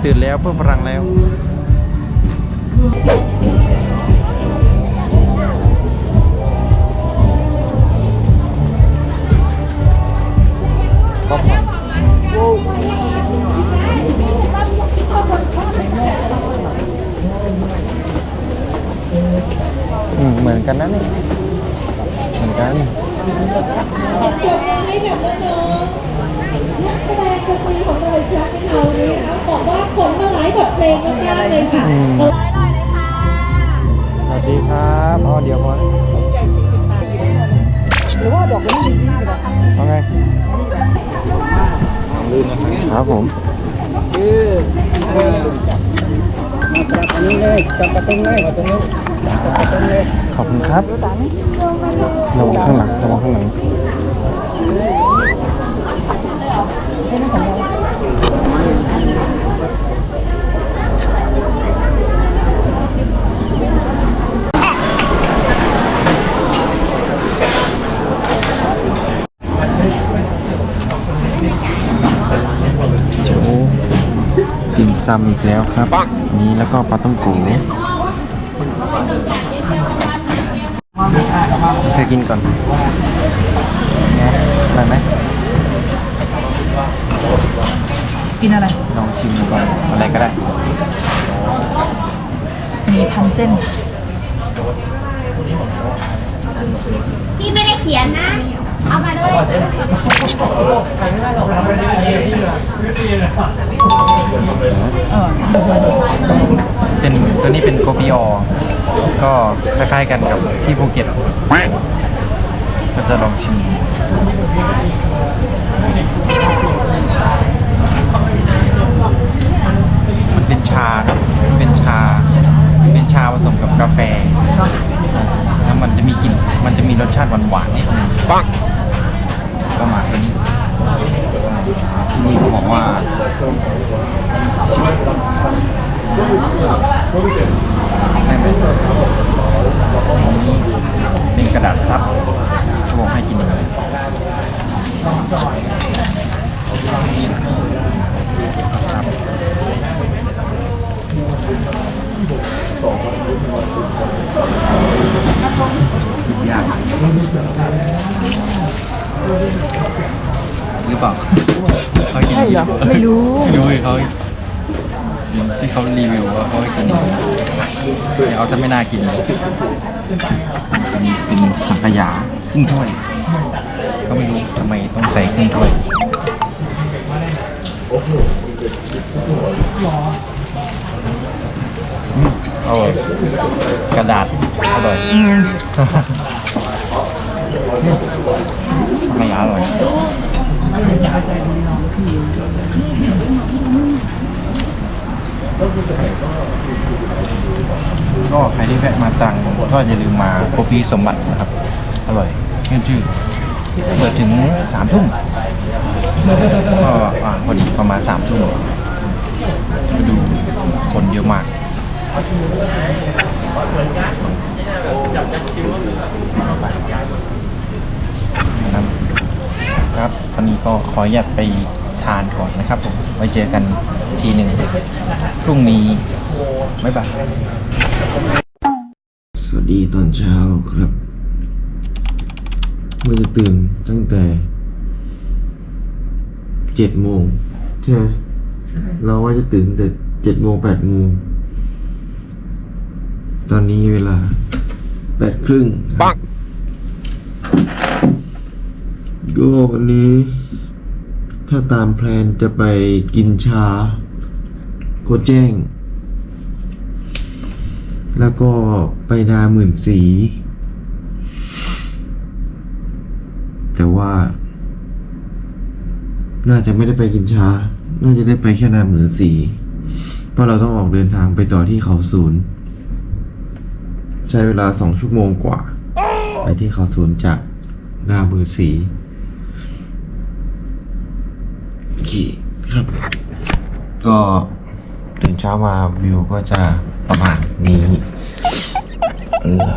ตอนนี้ตื่นแล้วเพิ่มพลังแล้วป๊อปอืมเหมือนกันนะเนี่ยเหมือนกันขอบคุณให้กับน้องๆนักแสดงคนดีของเราอีก ครั้งในเรานี้นะคะบอกว่าขนมาหลายบทเพลงมากๆเลยค่ะอืม สวัสดีครับอ๋อเดี๋ยวพอนะหรือว่าดอกนี้ดีๆนะเอาไง ลืมนะครับครับผม ชื่อเออมาจับอันนี้เลยจับประตูเลยประตูนี้จับประตูเลยขอบคุณครับระวังข้างหลังระวังข้างหลังโติ่มซำอีกแล้วครับ นี่แล้วก็ปลาต้องโกเคยกินก่อนไงอร่อยไหมกินอะไร ลองชิมดูก่อนอะไรก็ได้ มีพันเส้น พี่ไม่ได้เขียนนะ เอามาด้วย เออเป็นตัวนี้เป็นโกปิออก็คล้ายๆกันกับที่ภูเก็ตก็จะลองชิมมันเป็นชาครับมันเป็นชา เป็นชาผสมกับกาแฟ แล้วมันจะมีกลิ่น มันจะมีรสชาติหวานๆนิดนึงปังก็มาตัวนี้ที่นี่เขาบอกว่า ได้ไหมอันนี้เป็นกระดาษซับเขาบอกให้กินยังไงซับกินยากหรือเปล่าเขากินเหรอไม่รู้ไม่รู้เลยเขา ที่เขารีวิวว่าเขาให้กินแต่เอาจะไม่น่ากินเลยมีเป็นสังขยาครึ่งถ้วย ก็ไม่รู้ทำไมต้องใส่ครึ่งถ้วยอืมอร่อยกระดาษอร่อยสังขยาอร่อย ก็ใครที่แวะมาตังก็อย่าลืมมาโคพีสมบัตินะครับ อร่อยขึ้นชื่อเปิดถึงสามทุ่มก็พอดีประมาณสามทุ่มก็ดูคนเยอะมากครับครับตอนนี้ก็ขออนุญาตไป ทานก่อนนะครับผมไว้เจอกันทีหนึ่งพรุ่งนี้บ๊ายบายสวัสดีตอนเช้าครับเมื่อจะตื่นตั้งแต่เจ็ดโมงใช่ไหมเราว่าจะตื่นแต่เจ็ดโมงแปดโมงตอนนี้เวลาแปดครึ่งปังก็วันนี้ ถ้าตามแพลนจะไปกินชาโกแจ้ง แล้วก็ไปนาหมื่นสี แต่ว่า น่าจะไม่ได้ไปกินชา น่าจะได้ไปแค่นาหมื่นสี เพราะเราต้องออกเดินทางไปต่อที่เขาศูนย์ ใช้เวลาสองชั่วโมงกว่า ไปที่เขาศูนย์จากน้ามือสี โอเคครับ ก็ตื่นเช้ามาวิวก็จะประมาณนี้เออ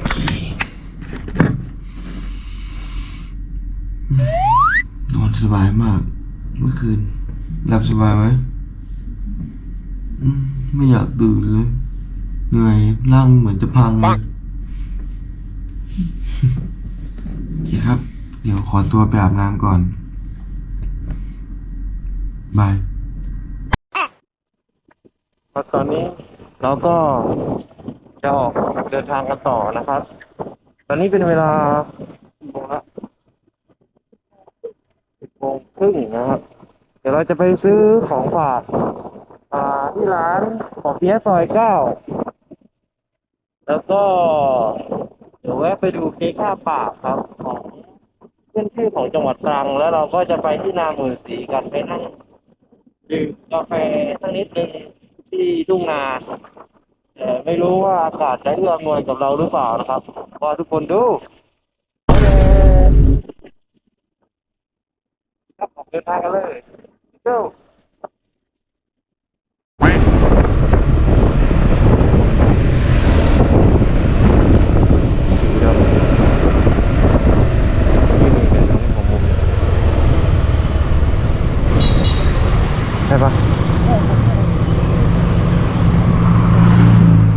โอเคนอนสบายมาก เมื่อคืน หลับสบายไหมอืมไม่อยากตื่นเลย เหนื่อยร่างเหมือนจะพังเลยโอเคครับ เดี๋ยวขอตัวไปอาบน้ำก่อน บายตอนนี้เราก็จะออกเดินทางกันต่อนะครับ ตอนนี้เป็นเวลากี่โมงละสิบโมงครึ่งนะครับ เดี๋ยวเราจะไปซื้อของฝากอ่าที่ร้านของเปี๊ยะซอยเก้า แล้วก็ เดี๋ยวแวะไปดูเค้กข้าปากครับ ของเพื่อนชื่อของจังหวัดตรัง แล้วเราก็จะไปที่นาหมื่นสีกันไปนั่งดื่มกาแฟสักนิดนึงที่ทุ่งนาแต่ไม่รู้ว่าอากาศจะเอื้ออำนวยกับเราหรือเปล่านะครับก็ทุกคนดูครับออกเดินทางกันเลยเจ้า เดี๋ยวที่นี่เป็นของของมุมใช่ปะ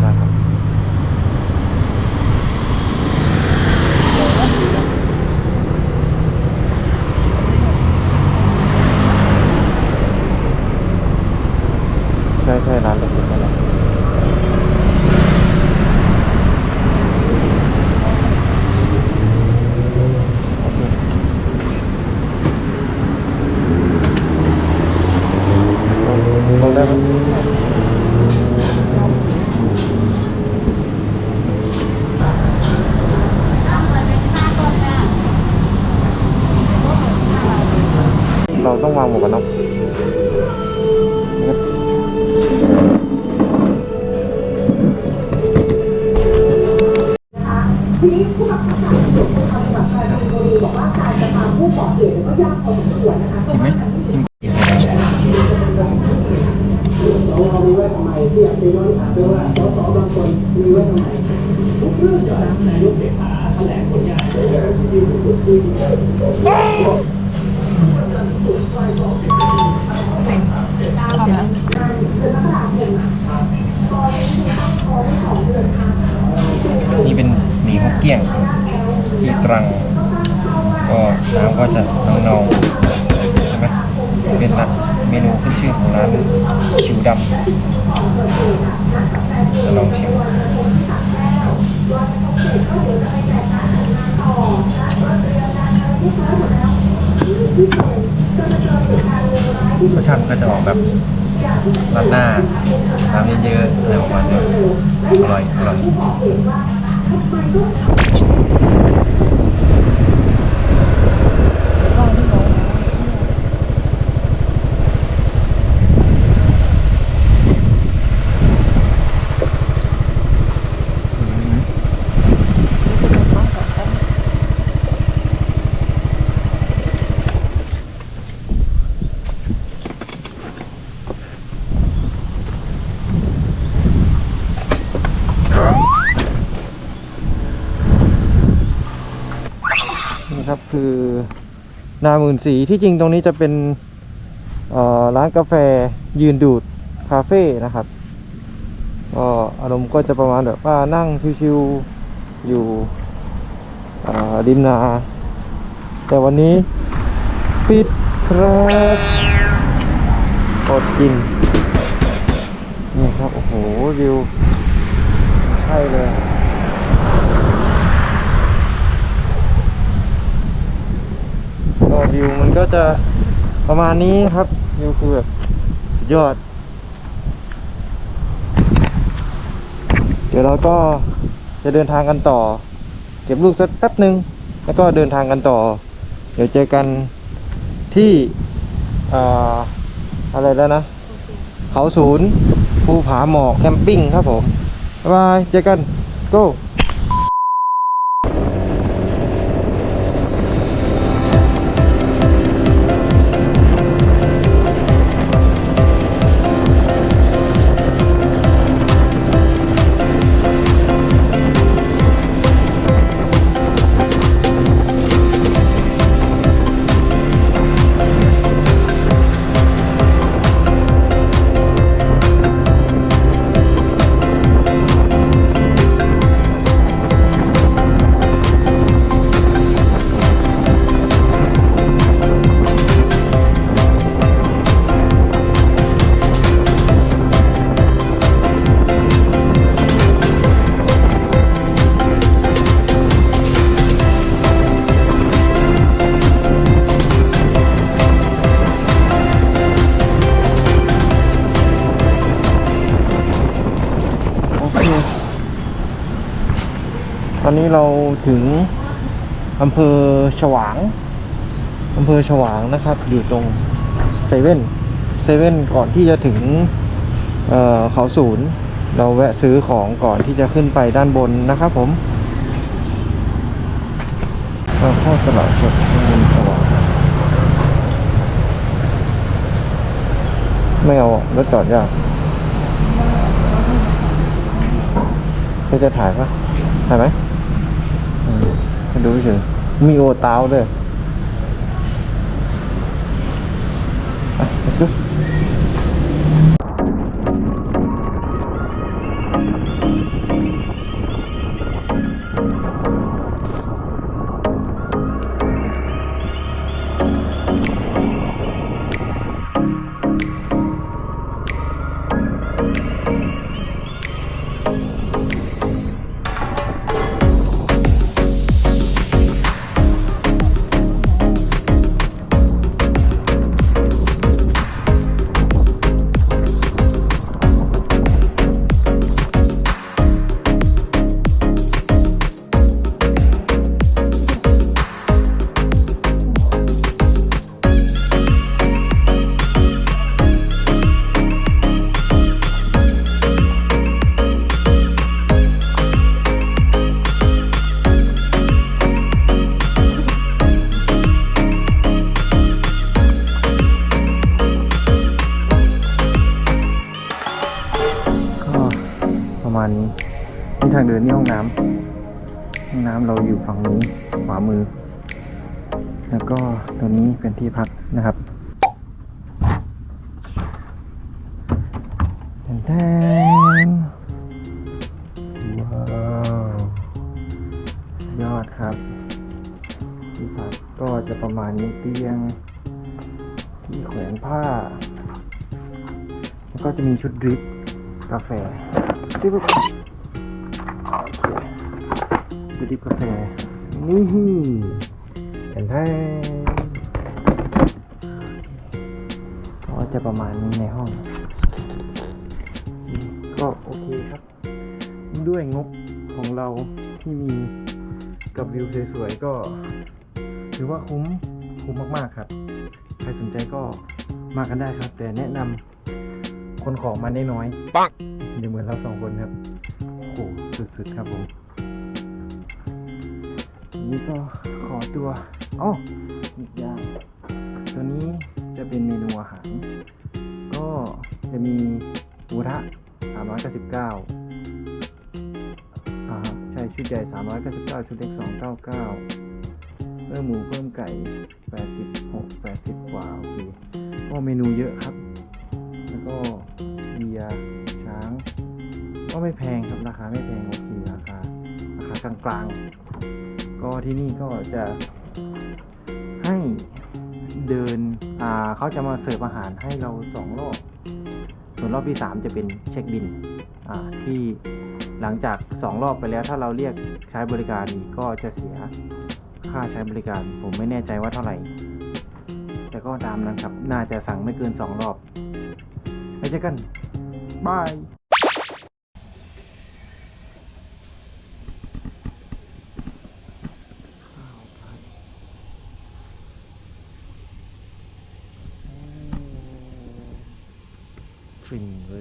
ได้ครับใช่ใช่ร้านเล็กๆนั่นแหละ ลงได้ไหมเรา ต้องวางหมวกกันน็อก นูขึ้นชื่อของร้านชิวดำจะลองชิมรสชาติมันก็จะออกแบบราดหน้าน้ำเยอะๆอะไรประมาณนี้อร่อย อร่อย ครับ คือนาหมื่นสีที่จริงตรงนี้จะเป็นร้านกาแฟยืนดูดคาเฟ่นะครับก็อารมณ์ก็จะประมาณแบบว่านั่งชิวๆอยู่เอ่อริมนา แต่วันนี้ปิดครับอดกินนี่ครับ โอ้โหวิวใช่เลย วิวมันก็จะประมาณนี้ครับวิวคือแบบสุดยอด เดี๋ยวเราก็จะเดินทางกันต่อ เก็บลูกสักแป๊บหนึ่งแล้วก็เดินทางกันต่อ เดี๋ยวเจอกันที่ออะไรแล้วนะ เขาศูนย์ภูผาหมอกแคมปิ้งครับผม บ๊ายบาย เจอกัน go นี้เราถึงอำเภอฉวางอำเภอฉวางนะครับ อยู่ตรงเซเว่นเซเว่นก่อนที่จะถึงเเขาศูนย์ เราแวะซื้อของก่อนที่จะขึ้นไปด้านบนนะครับผมเราเข้าตลาดสดอำเภอฉวางไม่เอารถจอดยากเธอจะถ่ายปะถ่ายไหม ดูเฉยมีโอตาวด้วย อะ let's go ก็ ที่ห้องน้ำห้องน้ำเราอยู่ฝั่งนี้ขวามือ แล้วก็ตัวนี้เป็นที่พักนะครับแทนว้าวยอดครับที่พักก็จะประมาณนี้เตียง ที่แขวนผ้า แล้วก็จะมีชุดดริปกาแฟที่ ชุดดริปกาแฟ นี่แอนแทนก็จะประมาณนี้ในห้อง ก็โอเคครับ ด้วยงบของเราที่มีกับวิวสวยๆก็ ถือว่าคุ้มคุ้มมากๆครับ ใครสนใจก็มากันได้ครับ แต่แนะนำคนของมาได้น้อยปังอย่าเหมือนเราสองคนครับ โอ้โหสุดๆครับผม นี่ก็ขอตัวอ๋ออีกอย่างตัวนี้จะเป็นเมนูอาหาร ก็จะมีหมูทะ399อ่าใช่ชุดใหญ่399 ชุดเล็ก 299 เพิ่มหมูเพิ่มไก่ 86 80 กว่า โอเค ก็เมนูเยอะครับ แล้วก็เบียร์ช้าง ก็ไม่แพงครับ ราคาไม่แพง โอเค ราคา ราคากลางๆ ที่นี่ก็จะให้เดินอ่าเขาจะมาเสิร์ฟอาหารให้เราสองรอบ ส่วนรอบที่สามจะเป็นเช็คบินอ่าที่หลังจากสองรอบไปแล้วถ้าเราเรียกใช้บริการอีกก็จะเสียค่าใช้บริการ ผมไม่แน่ใจว่าเท่าไหร่ แต่ก็ตามนั้นครับ น่าจะสั่งไม่เกินสองรอบไปเจอกันบาย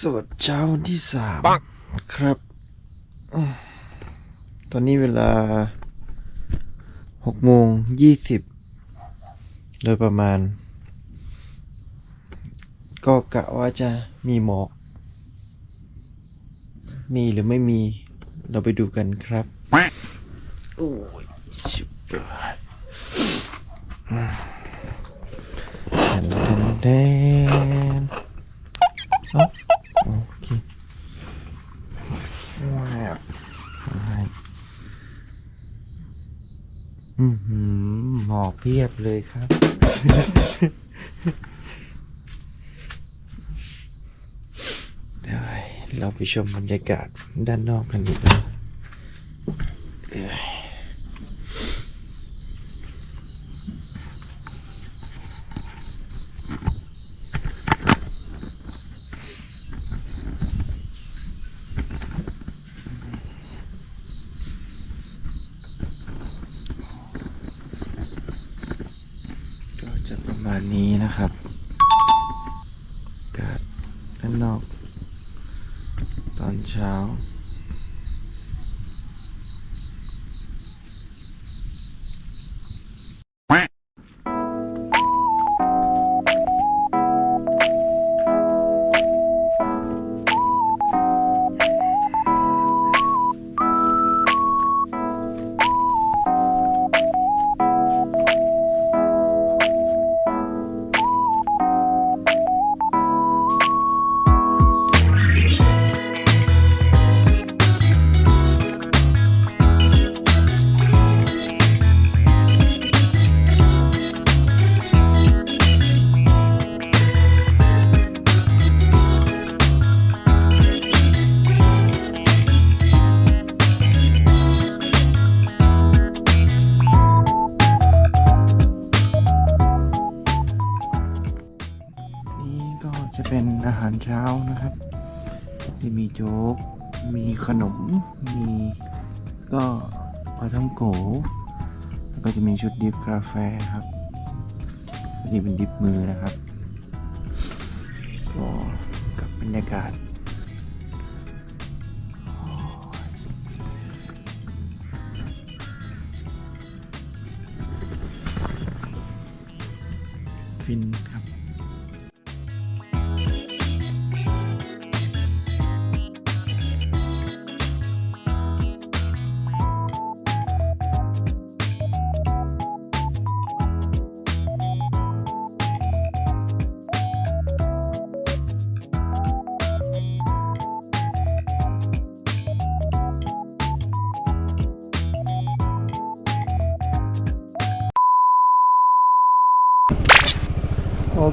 สวัสดิ์เช้าวันที่สามครับอืมตอนนี้เวลาหกโมงยี่สิบโดยประมาณ ก็กะว่าจะมีหมอก มีหรือไม่มีเราไปดูกันครับ โอ้ยชิบเปิดแดนแดนเอ้าโอเคว้าวให้อือหือหมอกเพียบเลยครับ เดี๋ยวเราไปชมบรรยากาศด้านนอกกันดีกว่าเอ้ยก็จะประมาณนี้นะครับอากาศ ด้านน เช้านะครับที่มีโจ๊ก มีขนม มีก็ปลาท่องโกแล้วก็จะมีชุดดิฟกาแฟครับนนี่เป็นดิฟมือนะครับก็กับบรรยากาศฟินครับ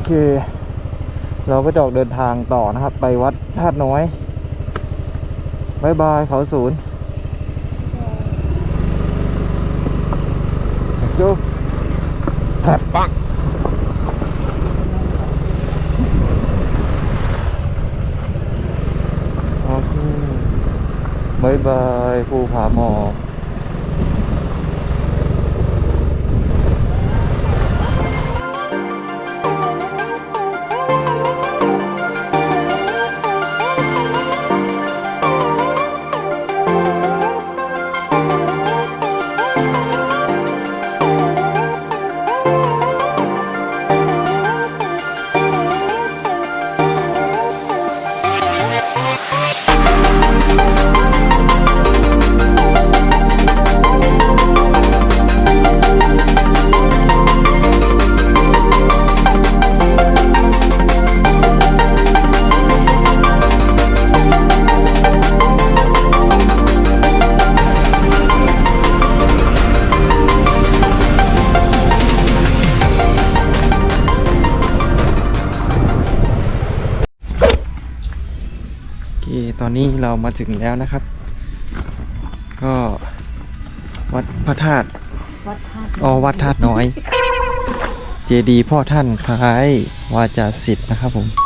เค เราก็จะออกเดินทางต่อนะครับ ไปวัดธาตุน้อยบายบายเขาศูนย์จุ๊บแผบปักโอเคบายบายภูผาหมอก มาถึงแล้วนะครับ ก็วัดพระธาตุวัดธาตุอ๋อวัดธาตุน้อย เจดีย์พ่อท่านคล้ายวาจาสิทธิ์นะครับผม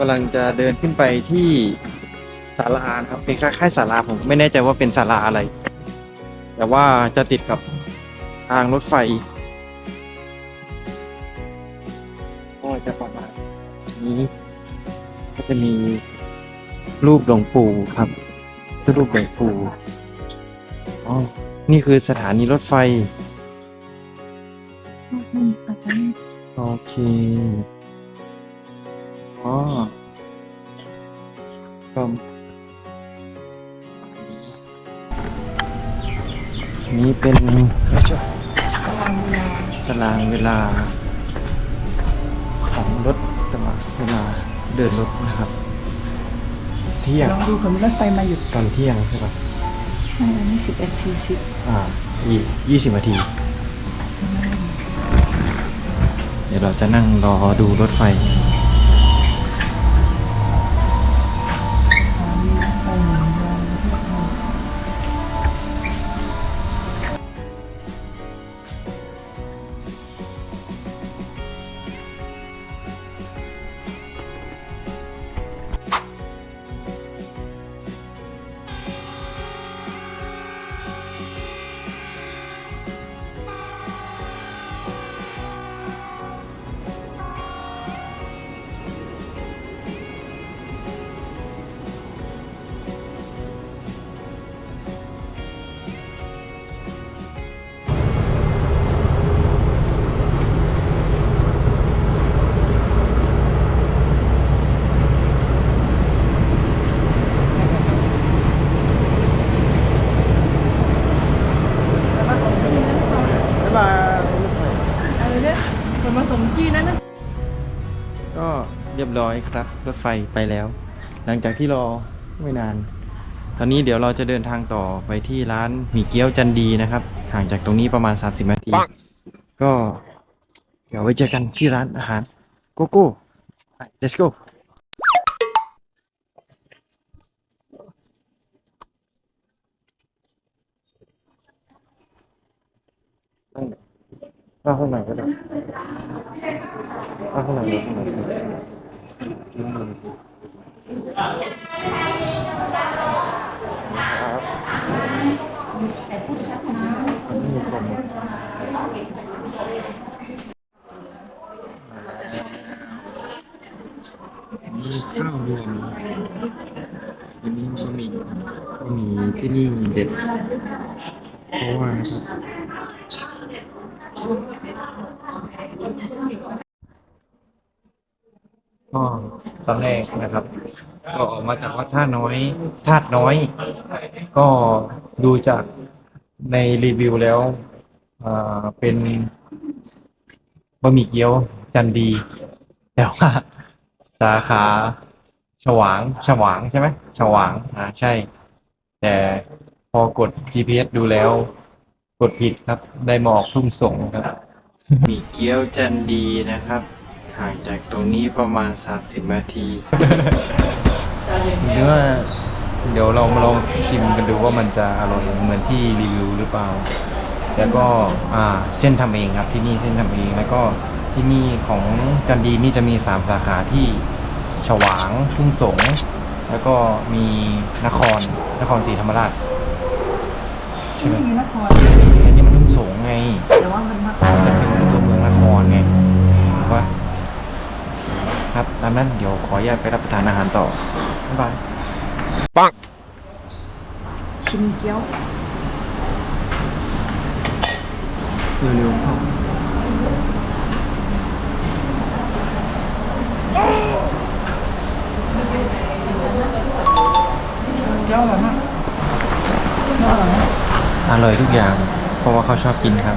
กำลังจะเดินขึ้นไปที่ศาลานะครับ เป็นคล้ายๆศาลาผมไม่แน่ใจว่าเป็นศาลาอะไร แต่ว่าจะติดกับทางรถไฟก็จะประมาณนี้ ก็จะมีรูปหลวงปู่ครับคือรูปหลวงปู่อ๋อนี่คือสถานีรถไฟ โอเค อ๋อก็นี่เป็นตารางเวลา ของรถตารางเวลาเดินรถนะครับ เที่ยงลองดูผมรถไฟมาหยุดตอนเที่ยงใช่ปะอันนี้สิบเอ็ดสี่สิบอ่าอีกยี่สิบนาที เดี๋ยวเราจะนั่งรอดูรถไฟ รียบร้อยครับ รถไฟไปแล้ว หลังจากที่รอไม่นาน ตอนนี้เดี๋ยวเราจะเดินทางต่อไปที่ร้านหมี่เกี๊ยวจันดีนะครับ ห่างจากตรงนี้ประมาณ 30นาที ก็ เดี๋ยวไว้เจอกันที่ร้านอาหารโกโก้ไป let's go นั่งข้างในก็ได้นั่งข้างในเลยข้างใน เลยครับมีคนนี่ข้าวรวมอันนี้บะหมี่บะหมี่ที่นี่เด็ดเพราะว่านะครับ ก็ตอนแรกนะครับ ก็ออกมาจากวัดท่าน้อยธาตุน้อย ก็ดูจากในรีวิวแล้วอ่าเป็นบะหมี่เกี๊ยวจันดี แต่ว่าสาขาฉวางฉวางใช่ไหมฉวางอ่าใช่ แต่พอกด GPS ดูแล้ว กดผิดครับ ได้มออกทุ่งสงครับ มีเกี๊ยวจันดีนะครับ ห่างจากตรงนี้ประมาณ 30 นาทีเนื้อเดี๋ยวเรามาลองชิมกันดูว่ามันจะอร่อยเหมือนที่รีวิวหรือเปล่า แล้วก็อ่าเส้นทำเองครับที่นี่เส้นทำเองแล้วก็ที่นี่ของจันดีนี่จะมีสามสาขาที่ฉวางทุ่งสง แล้วก็มีนครนครศรีธรรมราชใช่ไหมมีนครอันนี้มันทุ่งสงไงแต่ว่ามันนครจะเป็นตัวเมืองนครไงถูกปะ ครับตามนั้นเดี๋ยวขออนุญาตไปรับประทานอาหารต่อ บ๊ายบายชิมเกี๊ยวเร็วๆเข้าเกี๊ยวอร่อยมากอร่อยทุกอย่าง เพราะว่าเขาชอบกินครับ